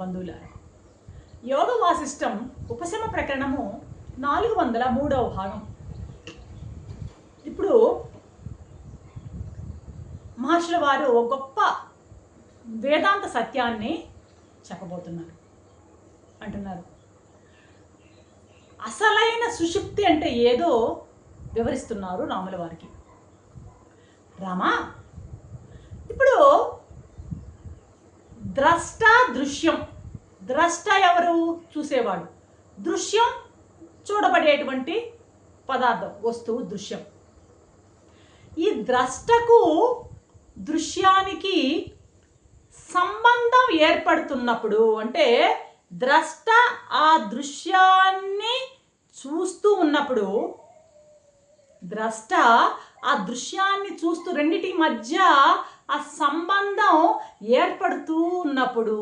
బంధువులారా. యోగ వాసిష్టం ఉపశమ ప్రకరణము నాలుగు వందల మూడవ భాగం. ఇప్పుడు మహర్షుల వారు ఒక గొప్ప వేదాంత సత్యాన్ని చెప్పబోతున్నారు. అంటున్నారు. అసలైన సుషుప్తి అంటే ఏదో వివరిస్తున్నారు రాముల వారికి. రామా ఇప్పుడు ద్రష్ట దృశ్యం. ద్రష్ట ఎవరు? చూసేవాడు. దృశ్యం చూడబడేటువంటి పదార్థం వస్తువు దృశ్యం. ఈ ద్రష్టకు దృశ్యానికి సంబంధం ఏర్పడుతున్నప్పుడు అంటే ద్రష్ట ఆ దృశ్యాన్ని చూస్తూ ఉన్నప్పుడు ద్రష్ట ఆ దృశ్యాన్ని చూస్తూ రెండిటి మధ్య ఆ సంబంధం ఏర్పడుతూ ఉన్నప్పుడు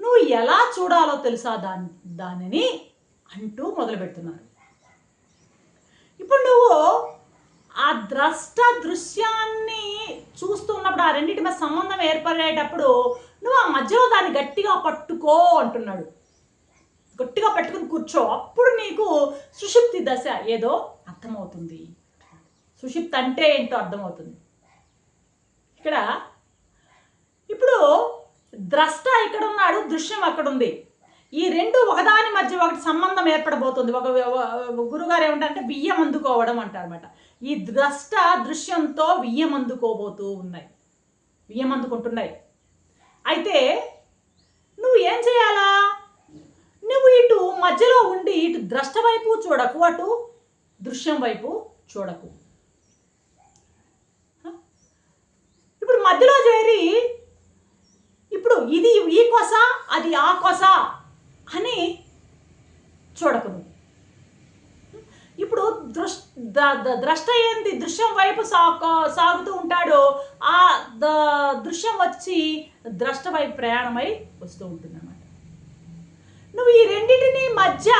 నువ్వు ఎలా చూడాలో తెలుసా దాని దానిని అంటూ మొదలు పెడుతున్నారు. ఇప్పుడు నువ్వు ఆ ద్రష్ట దృశ్యాన్ని చూస్తున్నప్పుడు ఆ రెండింటి మీద సంబంధం ఏర్పడేటప్పుడు నువ్వు ఆ మధ్యలో దాన్ని గట్టిగా పట్టుకో అంటున్నాడు. గట్టిగా పట్టుకుని కూర్చో అప్పుడు నీకు సుషుప్తి దశ ఏదో అర్థమవుతుంది. సుషుప్తి అంటే ఏంటో అర్థమవుతుంది. ఇక్కడ ఇప్పుడు ద్రష్ట ఇక్కడ ఉన్నాడు దృశ్యం అక్కడ ఉంది ఈ రెండు ఒకదాని మధ్య ఒకటి సంబంధం ఏర్పడబోతుంది. ఒక గురుగారు ఏమంటారంటే బియ్యం అందుకోవడం అంటారనమాట ఈ ద్రష్ట దృశ్యంతో బియ్యం అందుకోబోతూ ఉన్నాయి. బియ్యం అందుకుంటున్నాయి. అయితే నువ్వు ఏం చేయాలా? నువ్వు ఇటు మధ్యలో ఉండి ఇటు ద్రష్ట వైపు చూడకు అటు దృశ్యం వైపు చూడకు ఇప్పుడు మధ్యలో చేరి ఇప్పుడు ఇది ఈ కొస అది ఆ కొస అని చూడకము ఇప్పుడు దృష్ ద్రష్ట ఏంది? దృశ్యం వైపు సాగు సాగుతూ ఉంటాడో ఆ ద దృశ్యం వచ్చి ద్రష్ట వైపు ప్రయాణమై వస్తూ ఉంటుంది అన్నమాట నువ్వు ఈ రెండింటిని మధ్య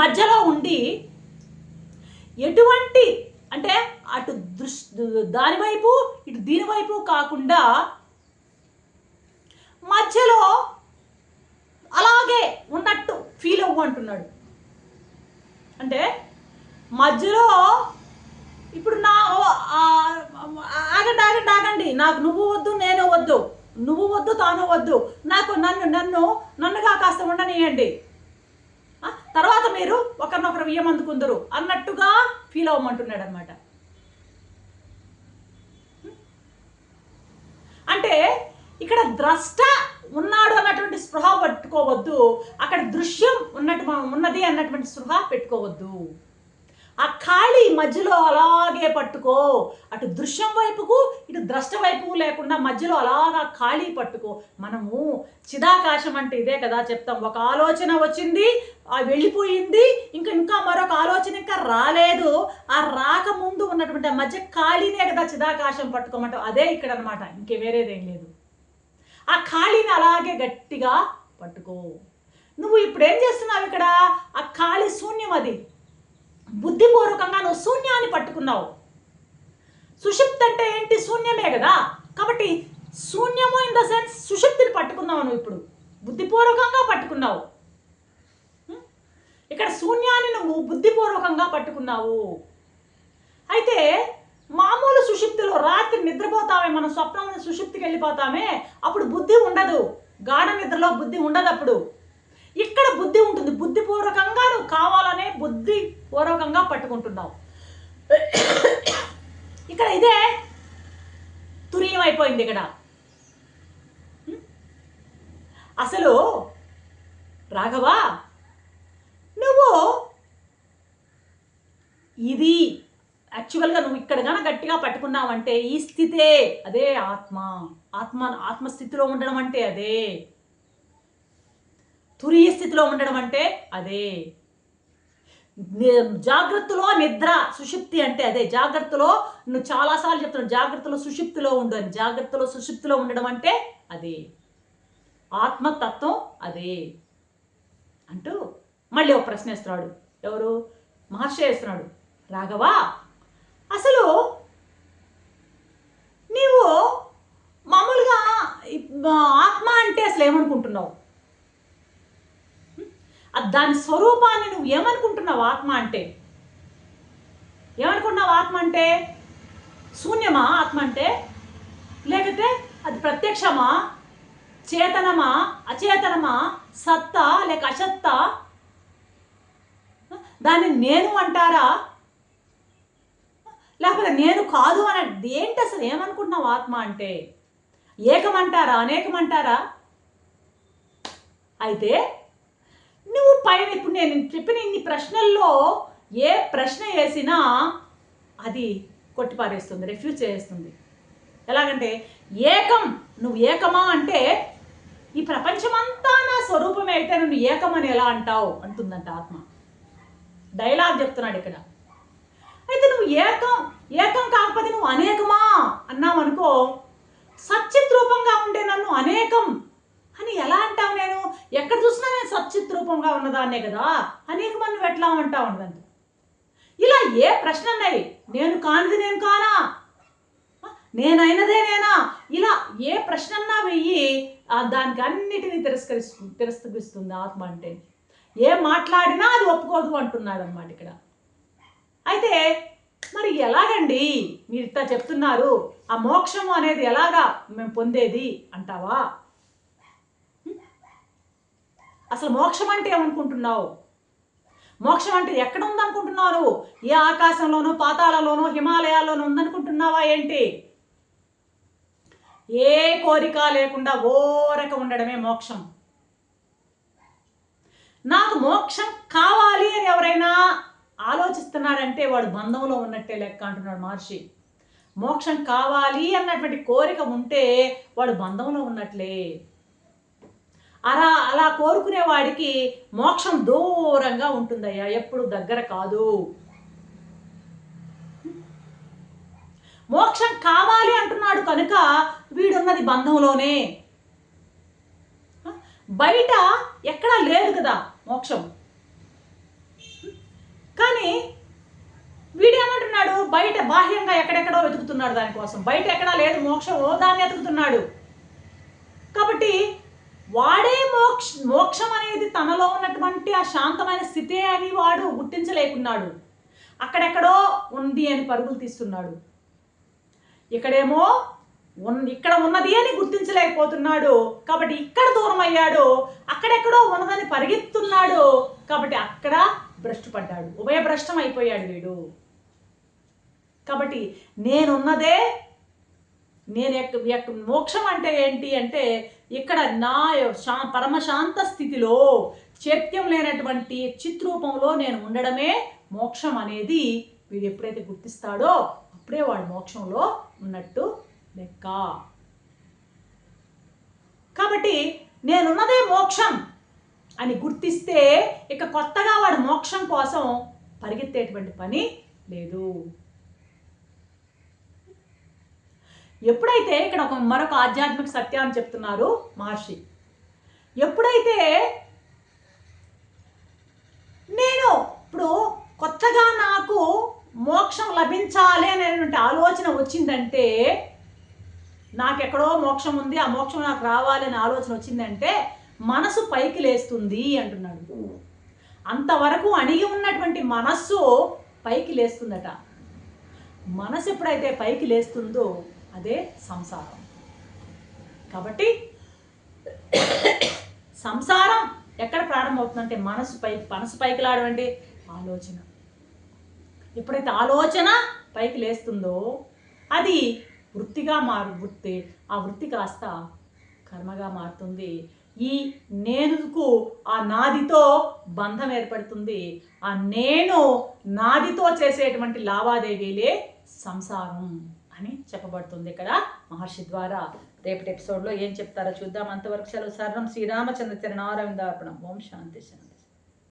మధ్యలో ఉండి ఎటువంటి దానివైపు ఇటు దీనివైపు కాకుండా మధ్యలో అలాగే ఉన్నట్టు ఫీల్ అవ్వు అంటున్నాడు. అంటే మధ్యలో ఇప్పుడు నా ఆగండి ఆగండి ఆగండి. నాకు నువ్వు వద్దు నేను వద్దు. నువ్వు వద్దు తాను వద్దు. నాకు నన్ను నన్ను నన్నుగా కాస్త ఉండనియండి. తర్వాత మీరు ఒకరినొకరు వియ్యమందుకుందరు అన్నట్టుగా ఫీల్ అవ్వమంటున్నాడు అనమాట అంటే ఇక్కడ ద్రష్ట ఉన్నాడు అన్నటువంటి స్పృహ పట్టుకోవద్దు. అక్కడ దృశ్యం ఉన్నట్టు ఉన్నది అన్నటువంటి స్పృహ పెట్టుకోవద్దు. ఆ ఖాళీ మధ్యలో అలాగే పట్టుకో. అటు దృశ్యం వైపుకు ఇటు ద్రష్ట వైపు లేకుండా మధ్యలో అలాగా ఖాళీ పట్టుకో. మనము చిదాకాశం అంటే ఇదే కదా చెప్తాం. ఒక ఆలోచన వచ్చింది ఆ వెళ్ళిపోయింది ఇంకా ఇంకా మరొక ఆలోచన ఇంకా రాలేదు. ఆ రాకముందు ఉన్నటువంటి ఆ మధ్య ఖాళీనే కదా చిదాకాశం పట్టుకోమంటాం అదే ఇక్కడ అనమాట ఇంకే వేరేదేం లేదు. ఆ ఖాళీని అలాగే గట్టిగా పట్టుకో. నువ్వు ఇప్పుడు ఏం చేస్తున్నావు ఇక్కడ? ఆ ఖాళీ శూన్యం అది. బుద్ధిపూర్వకంగా నువ్వు శూన్యాన్ని పట్టుకున్నావు. సుషిప్త్ అంటే ఏంటి? శూన్యమే కదా. కాబట్టి శూన్యము ఇన్ ద సెన్స్ సుషుప్తిని పట్టుకున్నావు నువ్వు ఇప్పుడు. బుద్ధిపూర్వకంగా పట్టుకున్నావు. ఇక్కడ శూన్యాన్ని నువ్వు బుద్ధిపూర్వకంగా పట్టుకున్నావు. అయితే సుషుప్తిలో రాత్రి నిద్రపోతామే మనం స్వప్నం సుషుప్తికి వెళ్ళిపోతామే. అప్పుడు బుద్ధి ఉండదు. గాఢ నిద్రలో బుద్ధి ఉండదు అప్పుడు ఇక్కడ బుద్ధి ఉంటుంది. బుద్ధిపూర్వకంగా నువ్వు కావాలనే బుద్ధి పూర్వకంగా పట్టుకుంటున్నావు. ఇక్కడ ఇదే తుర్యం అయిపోయింది ఇక్కడ అసలు రాఘవా నువ్వు ఇది యాక్చువల్గా నువ్వు ఇక్కడ కనుక గట్టిగా పట్టుకున్నావంటే ఈ స్థితే అదే ఆత్మ. ఆత్మ ఆత్మస్థితిలో ఉండడం అంటే అదే. తురియ స్థితిలో ఉండడం అంటే అదే. జాగ్రత్తలో నిద్ర సుషుప్తి అంటే అదే. జాగ్రత్తలో నువ్వు చాలాసార్లు చెప్తున్నావు జాగ్రత్తలో సుషుప్తిలో ఉండు అని. జాగ్రత్తలో సుషుప్తిలో ఉండడం అంటే అదే. ఆత్మతత్వం అదే. అంటూ మళ్ళీ ఒక ప్రశ్న వేస్తున్నాడు. ఎవరు? మహర్షి వేస్తున్నాడు. రాఘవా? అసలు నీవు మామూలుగా ఆత్మ అంటే అసలు ఏమనుకుంటున్నావు? దాని స్వరూపాన్ని నువ్వు ఏమనుకుంటున్నావు ఆత్మ అంటే? ఏమనుకుంటున్నావు ఆత్మ అంటే? శూన్యమా ఆత్మ అంటే? లేకపోతే అది ప్రత్యక్షమా? చేతనమా? అచేతనమా? సత్తా లేక అసత్తా? దాన్ని నేను అంటారా? లేకపోతే నేను కాదు అని ఏంటి అసలు ఏమనుకుంటున్నావు ఆత్మ అంటే? ఏకమంటారా అనేకమంటారా? అయితే నువ్వు పైన ఇప్పుడు నేను చెప్పిన ఇన్ని ప్రశ్నల్లో ఏ ప్రశ్న వేసినా అది కొట్టిపారేస్తుంది రిఫ్యూజ్ చేస్తుంది. ఎలాగంటే ఏకం నువ్వు ఏకమా అంటే ఈ ప్రపంచమంతా నా స్వరూపమే అయితే నువ్వు ఏకమని ఎలా అంటావు? అంటుందంట ఆత్మ. డైలాగ్ చెప్తున్నాడు ఇక్కడ. అయితే నువ్వు ఏకం ఏకం కాకపోతే నువ్వు అనేకమా? అన్నావు అనుకో సచ్చిత్ రూపంగా ఉండే నన్ను అనేకం అని ఎలా అంటావు నేను? ఎక్కడ చూసినా నేను సచ్చిత్ రూపంగా ఉన్నదాన్నే కదా. అనేకమని నువ్వు ఎట్లా అంటావు అన్నది ఇలా ఏ ప్రశ్న అన్నాయి నేను కానిది నేను కానా? నేనైనదే నేనా? ఇలా ఏ ప్రశ్న అన్నా వెయ్యి దానికి అన్నిటినీ తిరస్కరిస్తు తిరస్కరిస్తుంది ఆత్మ అంటే. ఏ మాట్లాడినా అది ఒప్పుకోదు అంటున్నాడు అనమాట ఇక్కడ. అయితే మరి ఎలాగండి? మీరు ఇట్లా చెప్తున్నారు. ఆ మోక్షం అనేది ఎలాగా మేము పొందేది అంటావా? అసలు మోక్షం అంటే ఏమనుకుంటున్నావు? మోక్షం అంటే ఎక్కడ ఉందనుకుంటున్నావు నువ్వు ఏ ఆకాశంలోనూ పాతాలలోనూ హిమాలయాల్లోనూ ఉందనుకుంటున్నావా ఏంటి? ఏ కోరిక లేకుండా ఓరక ఉండడమే మోక్షం. నాకు మోక్షం కావాలి అని ఎవరైనా ఆలోచిస్తున్నాడంటే వాడు బంధంలో ఉన్నట్టే లెక్క అంటున్నాడు మహర్షి. మోక్షం కావాలి అన్నటువంటి కోరిక ఉంటే వాడు బంధంలో ఉన్నట్లే. అలా అలా కోరుకునే వాడికి మోక్షం దూరంగా ఉంటుందయ్యా. ఎప్పుడు దగ్గర కాదు. మోక్షం కావాలి అంటున్నాడు కనుక వీడున్నది బంధంలోనే. బయట ఎక్కడా లేదు కదా మోక్షం. కానీ వీడేమంటున్నాడు బయట బాహ్యంగా ఎక్కడెక్కడో వెతుకుతున్నాడు దానికోసం. బయట ఎక్కడా లేదు మోక్షం దాన్ని వెతుకుతున్నాడు. కాబట్టి వాడే మోక్ష మోక్షం అనేది తనలో ఉన్నటువంటి ఆ శాంతమైన స్థితే అని వాడు గుర్తించలేకున్నాడు. అక్కడెక్కడో ఉంది అని పరుగులు తీస్తున్నాడు. ఇక్కడేమో ఇక్కడ ఉన్నది అని గుర్తించలేకపోతున్నాడు. కాబట్టి ఇక్కడ దూరం అయ్యాడు అక్కడెక్కడో ఉన్నదని పరిగెత్తున్నాడు. కాబట్టి అక్కడ భ్రష్టుపడ్డాడు. ఉభయభ్రష్టం ఉభయ భ్రష్టం అయిపోయాడు వీడు. కాబట్టి నేనున్నదే నేను ఎక్క- మోక్షం అంటే ఏంటి అంటే ఇక్కడ నా శా పరమశాంత స్థితిలో చైత్యం లేనటువంటి చిత్రూపంలో నేను ఉండడమే మోక్షం అనేది వీడు ఎప్పుడైతే గుర్తిస్తాడో అప్పుడే వాడు మోక్షంలో ఉన్నట్టు లెక్క. కాబట్టి నేనున్నదే మోక్షం. అని గుర్తిస్తే ఇక కొత్తగా వాడు మోక్షం కోసం పరిగెత్తేటువంటి పని లేదు. ఎప్పుడైతే ఇక్కడ ఒక మరొక ఆధ్యాత్మిక సత్యాన్ని చెప్తున్నారు మహర్షి ఎప్పుడైతే నేను ఇప్పుడు కొత్తగా నాకు మోక్షం లభించాలి అనేటువంటి ఆలోచన వచ్చిందంటే నాకెక్కడో మోక్షం ఉంది ఆ మోక్షం నాకు రావాలి అనే ఆలోచన వచ్చిందంటే మనసు పైకి లేస్తుంది అంటున్నాడు. అంతవరకు అణిగి ఉన్నటువంటి మనస్సు పైకి లేస్తుందట. మనసు ఎప్పుడైతే పైకి లేస్తుందో అదే సంసారం. కాబట్టి సంసారం ఎక్కడ ప్రారంభమవుతుందంటే మనసు పై మనసు పైకి లాడమంటే ఆలోచన. ఎప్పుడైతే ఆలోచన పైకి లేస్తుందో అది వృత్తిగా మారు వృత్తి ఆ వృత్తి కాస్త కర్మగా మారుతుంది. ఈ నేనుకు ఆ నాదితో బంధం ఏర్పడుతుంది. ఆ నేను నాదితో చేసేటువంటి లావాదేవీలే సంసారం అని చెప్పబడుతుంది ఇక్కడ మహర్షి ద్వారా. రేపటి ఎపిసోడ్లో ఏం చెప్తారో చూద్దాం. అంతవరకు సెలవు. సర్వం శ్రీరామచంద్ర చరణారవిందార్పణం. ఓం శాంతి శాంతి